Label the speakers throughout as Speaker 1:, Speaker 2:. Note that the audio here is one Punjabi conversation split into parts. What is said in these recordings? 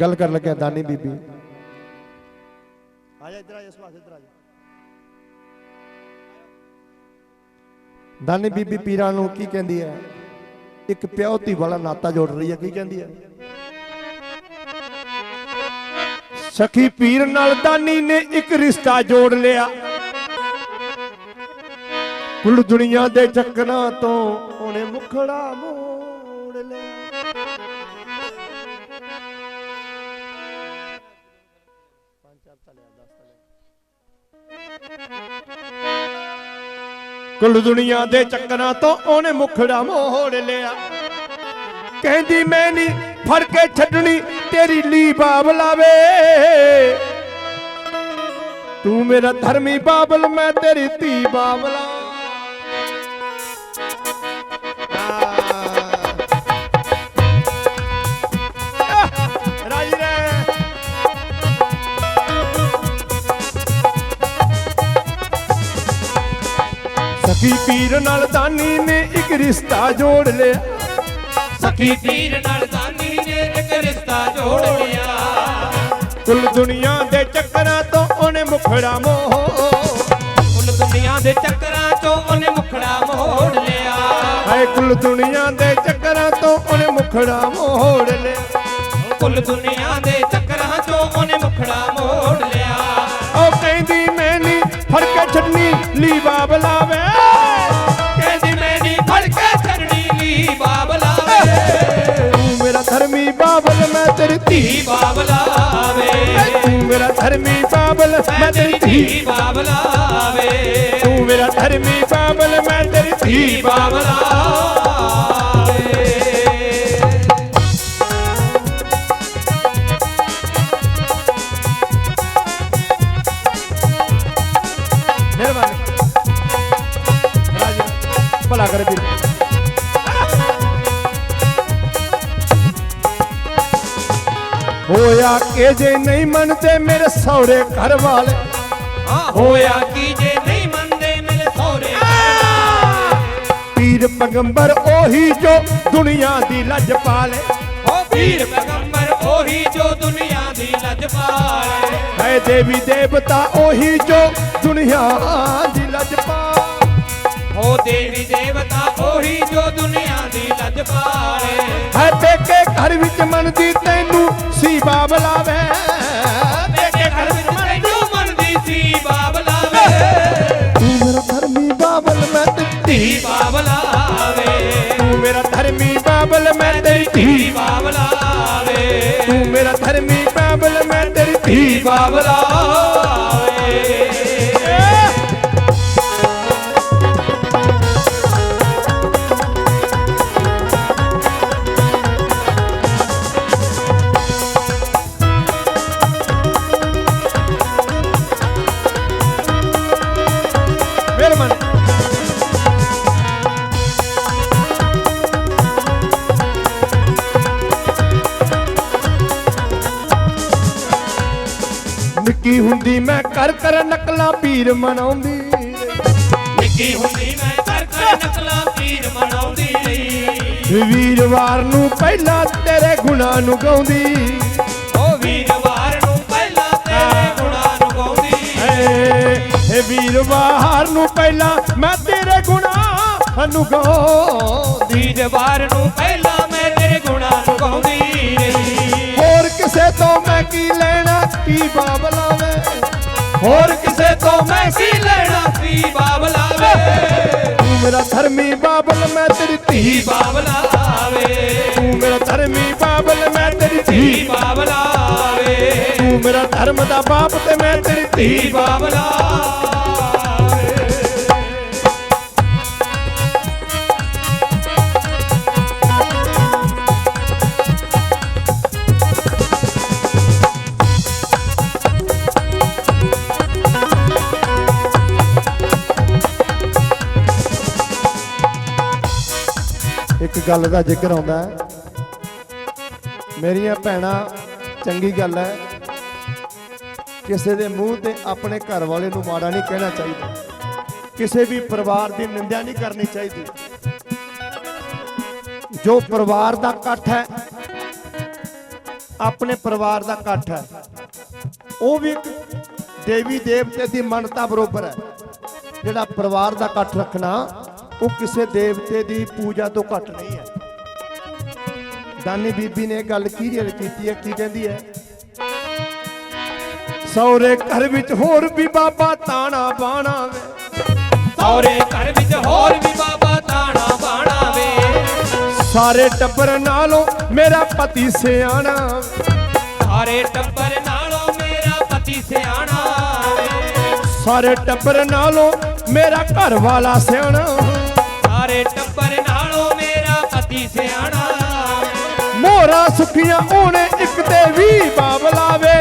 Speaker 1: ਗੱਲ ਕਰਨ ਲੱਗਿਆ ਦਾਨੀ ਬੀਬੀ।
Speaker 2: ਆ ਜਾ ਇੱਧਰ ਆ ਜਾ ਸੁਭਾਸ਼ ਇੱਧਰ ਆ ਜਾ।
Speaker 1: ਦਾਨੀ ਬੀਬੀ ਪੀਰਾਂ ਨੂੰ ਕੀ ਕਹਿੰਦੀ ਹੈ? ਇੱਕ ਪਿਓ ਧੀ ਵਾਲਾ ਨਾਤਾ ਜੋੜ ਰਹੀ ਹੈ ਕੀ ਕਹਿੰਦੀ ਹੈ? ਸਖੀ ਪੀਰ ਨਾਲ ਦਾਨੀ ਨੇ ਇੱਕ ਰਿਸ਼ਤਾ ਜੋੜ ਲਿਆ। ਕੁੱਲ ਦੁਨੀਆ ਦੇ ਚੱਕਰਾਂ ਤੋਂ ਉਹਨੇ ਮੁਖੜਾ ਮੋੜ ਕੁੱਲ ਦੁਨੀਆ ਦੇ ਚੱਕਰਾਂ ਤੋਂ ਉਹਨੇ ਮੁਖੜਾ ਮੋੜ ਲਿਆ। ਕਹਿੰਦੀ, ਮੈਂ ਨਹੀਂ ਫੜ ਕੇ ਛੱਡਣੀ, ਤੇਰੀ ਲੀ ਬਾਬਲਾ ਵੇ ਤੂੰ ਮੇਰਾ ਧਰਮੀ ਬਾਬਲ, ਮੈਂ ਤੇਰੀ ਧੀ ਬਾਬਲਾ। ਸਖੀ ਪੀਰ ਨਾਲ ਦਾਨੀ ਨੇ ਇੱਕ ਰਿਸ਼ਤਾ ਜੋੜ ਲਿਆ।
Speaker 3: ਸਖੀ ਪੀਰ ਨਾਲ ਦਾਨੀ ਨੇ ਇੱਕ ਰਿਸ਼ਤਾ ਜੋੜ ਲਿਆ।
Speaker 1: ਕੁੱਲ ਦੁਨੀਆ ਦੇ ਚੱਕਰਾਂ ਤੋਂ ਉਹਨੇ ਮੁਖੜਾ ਮੋਹ।
Speaker 3: ਕੁੱਲ ਦੁਨੀਆ ਦੇ ਚੱਕਰਾਂ ਚੋਂ ਉਹਨੇ ਮੁਖੜਾ ਮੋੜ ਲਿਆ।
Speaker 1: ਹਾਏ ਕੁੱਲ ਦੁਨੀਆ ਦੇ ਚੱਕਰਾਂ ਤੋਂ ਉਹਨੇ ਮੁਖੜਾ ਮੋੜ ਲਿਆ।
Speaker 3: ਕੁੱਲ ਦੁਨੀਆ ਦੇ
Speaker 1: ਤੇਰੀ ਧੀ
Speaker 3: ਧੀ ਬਾਬਲਾ ਵੇ
Speaker 1: ਤੂੰ ਮੇਰਾ ਧਰਮੀ ਬਾਬਲ ਮੈਂ ਤੇਰੀ ਧੀ।
Speaker 3: ਧੀ ਬਾਬਲਾ ਵੇ
Speaker 1: ਤੂੰ ਮੇਰਾ ਧਰਮੀ ਬਾਬਲ ਮੈਂ ਤੇਰੀ ਧੀ।
Speaker 3: ਧੀ
Speaker 1: ਹੋਇਆ ਕਿ ਜੇ ਨਹੀਂ ਮੰਨਦੇ ਮੇਰੇ ਸਹੁਰੇ ਘਰ ਵਾਲੇ।
Speaker 3: ਹਾਂ ਹੋਇਆ ਕੀ ਜੇ ਨਹੀਂ ਮੰਨਦੇ ਮੇਰੇ ਸਹੁਰੇ
Speaker 1: ਪੀਰ ਪੈਗੰਬਰ ਉਹੀ ਜੋ ਦੁਨੀਆ ਦੀ ਲੱਜ ਪਾਲੇ।
Speaker 3: ਓ ਵੀਰ ਪੈਗੰਬਰ ਉਹੀ ਜੋ ਦੁਨੀਆ ਦੀ ਲੱਜ ਪਾਲੇ।
Speaker 1: ਹੈ ਦੇਵੀ ਦੇਵਤਾ ਉਹੀ ਜੋ ਦੁਨੀਆ ਦੀ ਲੱਜ ਪਾਲੇ
Speaker 3: ਓ ਦੇਵੀ ਦੇਵਤਾ ਉਹੀ ਜੋ ਦੁਨੀਆ ਦੀ ਲੱਜ ਪਾਲੇ
Speaker 1: ਹੈ ਪੇਕੇ ਘਰ ਵਿੱਚ ਮੰਨਦੀ ਤੈਨੂੰ ਸੀ ਬਾਬਲਾ ਵੇ
Speaker 3: ਮੇਰੇ ਘਰ ਵਿੱਚ ਮੈਨੂੰ ਮੰਨਦੀ ਸੀ
Speaker 1: ਤੂੰ ਮੇਰਾ ਧਰਮੀ ਬਾਬਲ ਮੈਂ ਤੇਰੀ ਧੀ।
Speaker 3: ਧੀ ਬਾਬਲਾ ਵੇ
Speaker 1: ਤੂੰ ਮੇਰਾ ਧਰਮੀ ਬਾਬਲ ਮੈਂ ਤੇਰੀ ਧੀ ਤੂੰ ਮੇਰਾ ਧਰਮੀ ਬਾਬਲ ਮੈਂ ਤੇਰੀ ਧੀ।
Speaker 3: ਧੀ
Speaker 1: ਨਿੱਕੀ ਹੁੰਦੀ ਮੈਂ ਕਰ ਕਰ ਨਕਲਾਂ ਪੀਰ ਮਨਾਉਂਦੀ।
Speaker 3: ਨਿੱਕੀ ਹੁੰਦੀ ਮੈਂ ਕਰ ਕਰ ਨਕਲਾਂ ਪੀਰ ਮਨਾਉਂਦੀ। ਰਹੀ
Speaker 1: ਵੀਰਵਾਰ ਨੂੰ ਪਹਿਲਾਂ ਤੇਰੇ ਗੁਣਾਂ ਨੂੰ ਗਾਉਂਦੀ।
Speaker 3: ਓ ਵੀਰਵਾਰ ਨੂੰ ਪਹਿਲਾਂ ਤੇਰੇ ਗੁਣਾਂ ਨੂੰ ਗਾਉਂਦੀ।
Speaker 1: ਏ ਵੀਰਵਾਰ ਨੂੰ ਪਹਿਲਾਂ ਮੈਂ ਤੇਰੇ ਗੁਣਾਂ ਨੂੰ ਗਾਉਂਦੀ।
Speaker 3: ਵੀਰਵਾਰ ਨੂੰ ਪਹਿਲਾਂ ਮੈਂ ਤੇਰੇ ਗੁਣਾਂ ਨੂੰ ਗਾਉਂਦੀ।
Speaker 1: ਤੋਂ ਮੈਂ ਕੀ ਲੈਣਾ ਕੀ ਬਾਬਲਾ ਵੇ
Speaker 3: ਹੋਰ ਕਿਸੇ ਤੋਂ ਮੈਂ ਕੀ ਲੈਣਾ ਸੀ ਬਾਬਲਾ ਵੇ
Speaker 1: ਤੂੰ ਮੇਰਾ ਧਰਮੀ ਬਾਬਲ ਮੈਂ ਤੇਰੀ ਧੀ
Speaker 3: ਬਾਬਲਾ ਵੇ
Speaker 1: ਤੂੰ ਮੇਰਾ ਧਰਮੀ ਬਾਬਲ ਮੈਂ ਤੇਰੀ ਧੀ।
Speaker 3: ਬਾਬਲਾ ਵੇ
Speaker 1: ਤੂੰ ਮੇਰਾ ਧਰਮ ਦਾ ਬਾਪ ਤੇ ਮੈਂ ਤੇਰੀ ਧੀ।
Speaker 3: ਧੀ ਬਾਬਲਾ
Speaker 1: ਗੱਲ ਦਾ ਜ਼ਿਕਰ ਆਉਂਦਾ ਹੈ। ਮੇਰੀਆਂ ਭੈਣਾਂ, ਚੰਗੀ ਗੱਲ ਹੈ। ਕਿਸੇ ਦੇ ਮੂੰਹ ਤੇ ਆਪਣੇ ਘਰ ਵਾਲੇ ਨੂੰ ਮਾੜਾ ਨਹੀਂ ਕਹਿਣਾ ਚਾਹੀਦਾ। ਕਿਸੇ ਵੀ ਪਰਿਵਾਰ ਦੀ ਨਿੰਦਿਆ ਨਹੀਂ ਕਰਨੀ ਚਾਹੀਦੀ। ਜੋ ਪਰਿਵਾਰ ਦਾ ਇਕੱਠ ਹੈ, ਆਪਣੇ ਪਰਿਵਾਰ ਦਾ ਇਕੱਠ ਹੈ, ਉਹ ਵੀ ਇੱਕ ਦੇਵੀ ਦੇਵਤੇ ਦੀ ਮੰਨਤਾ ਬਰੋਬਰ ਹੈ। ਜਿਹੜਾ ਪਰਿਵਾਰ ਦਾ ਇਕੱਠ ਰੱਖਣਾ, ਉਹ ਕਿਸੇ ਦੇਵਤੇ ਦੀ ਪੂਜਾ ਤੋਂ ਘੱਟ ਨਹੀਂ। ਦਾਨੀ ਬੀਬੀ ਨੇ ਗੱਲ ਕੀਰੀਅਲ ਕੀਤੀ ਹੈ ਕੀ ਕਹਿੰਦੀ ਹੈ? ਸੌਰੇ ਘਰ ਵਿੱਚ ਹੋਰ ਵੀ ਬਾਬਾ ਤਾਣਾ ਬਾਣਾ ਵੇ।
Speaker 3: ਸੌਰੇ ਘਰ ਵਿੱਚ ਹੋਰ ਵੀ ਬਾਬਾ ਤਾਣਾ ਬਾਣਾ ਵੇ।
Speaker 1: ਸਾਰੇ ਟੱਬਰ ਨਾਲੋਂ ਮੇਰਾ ਪਤੀ ਸਿਆਣਾ।
Speaker 3: ਸਾਰੇ ਟੱਬਰ ਨਾਲੋਂ ਮੇਰਾ ਪਤੀ ਸਿਆਣਾ
Speaker 1: ਸਾਰੇ ਟੱਬਰ ਨਾਲੋਂ ਮੇਰਾ ਘਰ ਵਾਲਾ ਸਿਆਣਾ
Speaker 3: ਸਾਰੇ ਟੱਬਰ ਨਾਲੋਂ ਮੇਰਾ ਪਤੀ ਸਿਆਣਾ
Speaker 1: ਮੋਹਰਾ ਸੁਖੀਆਂ ਉਹਨੇ ਇੱਕ ਤੇ ਵੀ ਬਾਬਲਾ ਵੇ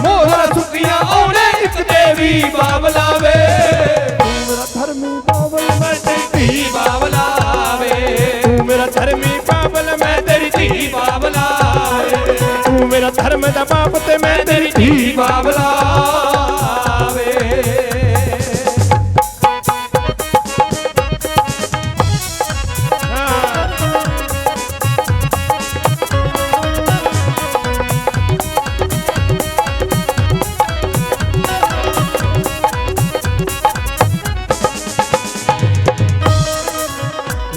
Speaker 1: ਮੋਹਰਾ
Speaker 3: ਸੁਖੀਆਂ ਆਉਣੇ ਇੱਕ ਦੇਵੀ ਬਾਬਲਾ ਵੇ
Speaker 1: ਤੂੰ ਮੇਰਾ ਧਰਮੀ ਬਾਬਲ, ਮੈਂ ਤੇਰੀ
Speaker 3: ਧੀ ਬਾਬਲਾ ਵੇ
Speaker 1: ਤੂੰ ਮੇਰਾ ਧਰਮੀ ਬਾਬਲ, ਮੈਂ
Speaker 3: ਤੇਰੀ ਧੀ ਬਾਬਲਾ ਵੇ
Speaker 1: ਤੂੰ ਮੇਰਾ ਧਰਮ ਦਾ ਬਾਪ ਤੇ ਮੈਂ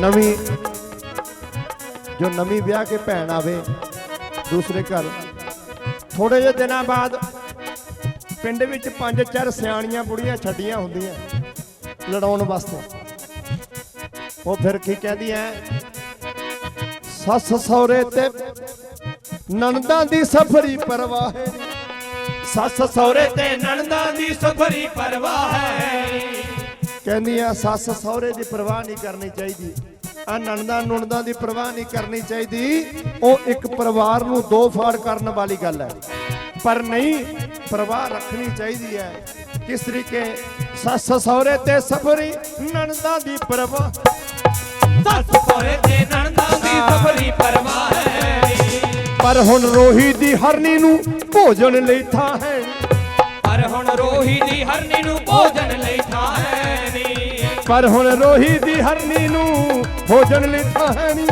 Speaker 1: ਨਵੀਂ ਜੋ ਨਵੀਂ ਵਿਆਹ ਕੇ ਭੈਣ ਆਵੇ ਦੂਸਰੇ ਘਰ। ਥੋੜੇ ਜਿਹੇ ਦਿਨਾਂ ਬਾਅਦ ਪਿੰਡ ਵਿੱਚ ਪੰਜ ਚਾਰ ਸਿਆਣੀਆਂ ਬੁੜੀਆਂ ਛੱਡੀਆਂ ਹੁੰਦੀਆਂ ਲੜਾਉਣ ਵਾਸਤੇ। ਉਹ ਫਿਰ ਕੀ ਕਹਿੰਦੀ ਐ ਸੱਸ ਸਹੁਰੇ ਤੇ ਨਣਦਾਂ ਦੀ ਸਫਰੀ ਪਰਵਾਹ ਹੈ। ਸੱਸ ਸਹੁਰੇ ਤੇ
Speaker 3: ਨਣਦਾਂ ਦੀ ਸਫਰੀ ਪਰਵਾਹ ਹੈ।
Speaker 1: ਕਹਿੰਦੀ ਆ ਸੱਸ ਸਹੁਰੇ ਦੀ ਪਰਵਾਹ ਨਹੀਂ ਕਰਨੀ ਚਾਹੀਦੀ। ਆ ਨਣਦਾਂ ਨੁਣਦਾਂ ਦੀ ਪਰਵਾਹ ਨਹੀਂ ਕਰਨੀ ਚਾਹੀਦੀ। ਉਹ ਇੱਕ ਪਰਿਵਾਰ ਨੂੰ ਦੋ ਫਾੜ ਕਰਨ ਵਾਲੀ ਗੱਲ ਹੈ। ਪਰ ਨਹੀਂ ਪਰਵਾਹ ਰੱਖਣੀ ਚਾਹੀਦੀ ਹੈ। ਕਿਸ ਤਰੀਕੇ? ਸੱਸ ਸਹੁਰੇ ਤੇ ਸਫਰੀ ਨਣਦਾਂ ਦੀ ਪਰਵਾਹ।
Speaker 3: ਸੱਸ ਸਹੁਰੇ ਤੇ ਨਣਦਾਂ ਦੀ ਸਫਰੀ ਪਰਵਾਹ ਹੈ।
Speaker 1: ਪਰ ਹੁਣ ਰੋਹੀ ਦੀ ਹਰਨੀ ਨੂੰ ਭੋਜਨ ਲਈ ਥਾਂ ਹੈ।
Speaker 3: ਪਰ ਹੁਣ ਰੋਹੀ ਦੀ ਹਰਨੀ ਨੂੰ ਭੋਜਨ ਲਈ
Speaker 1: ਪਰ ਹੁਣ ਰੋਹੀ ਦੀ ਹਰਨੀ ਨੂੰ ਭੋਜਨ ਲਈ ਥਾਂ ਹੈ ਨੀ।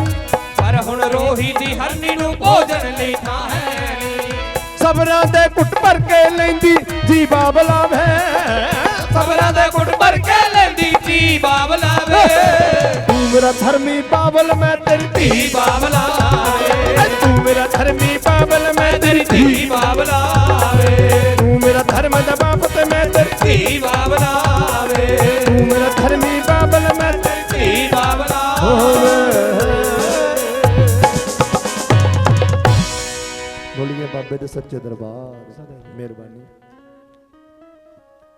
Speaker 3: ਪਰ ਹੁਣ ਰੋਹੀ ਦੀ ਹਰਨੀ ਨੂੰ ਭੋਜਨ ਲਈ ਥਾਂ ਹੈ
Speaker 1: ਸਬਰਾਂ ਦੇ ਕੁੱਟ ਭਰ ਕੇ ਲੈਂਦੀ ਜੀ ਬਾਬਲਾ ਵੈ
Speaker 3: ਸਬਰਾਂ ਦੇ ਗੁੱਟ ਭਰ ਕੇ ਲੈਂਦੀ ਧੀ ਬਾਬਲਾ ਵੇ
Speaker 1: ਤੂੰ ਮੇਰਾ ਧਰਮੀ ਬਾਬਲ ਮੈਂ ਤੇਰੀ ਧੀ।
Speaker 3: ਬਾਬਲਾ ਵੇ
Speaker 1: ਤੂੰ ਮੇਰਾ ਧਰਮੀ ਬਾਬਲ ਮੈਂ ਤੇਰੀ ਧੀ।
Speaker 3: ਬਾਬਲਾ ਵੇ
Speaker 1: ਤੂੰ ਮੇਰਾ ਧਰਮ ਦਾ ਸੱਚੇ ਦਰਬਾਰ ਮਿਹਰਬਾਨੀ।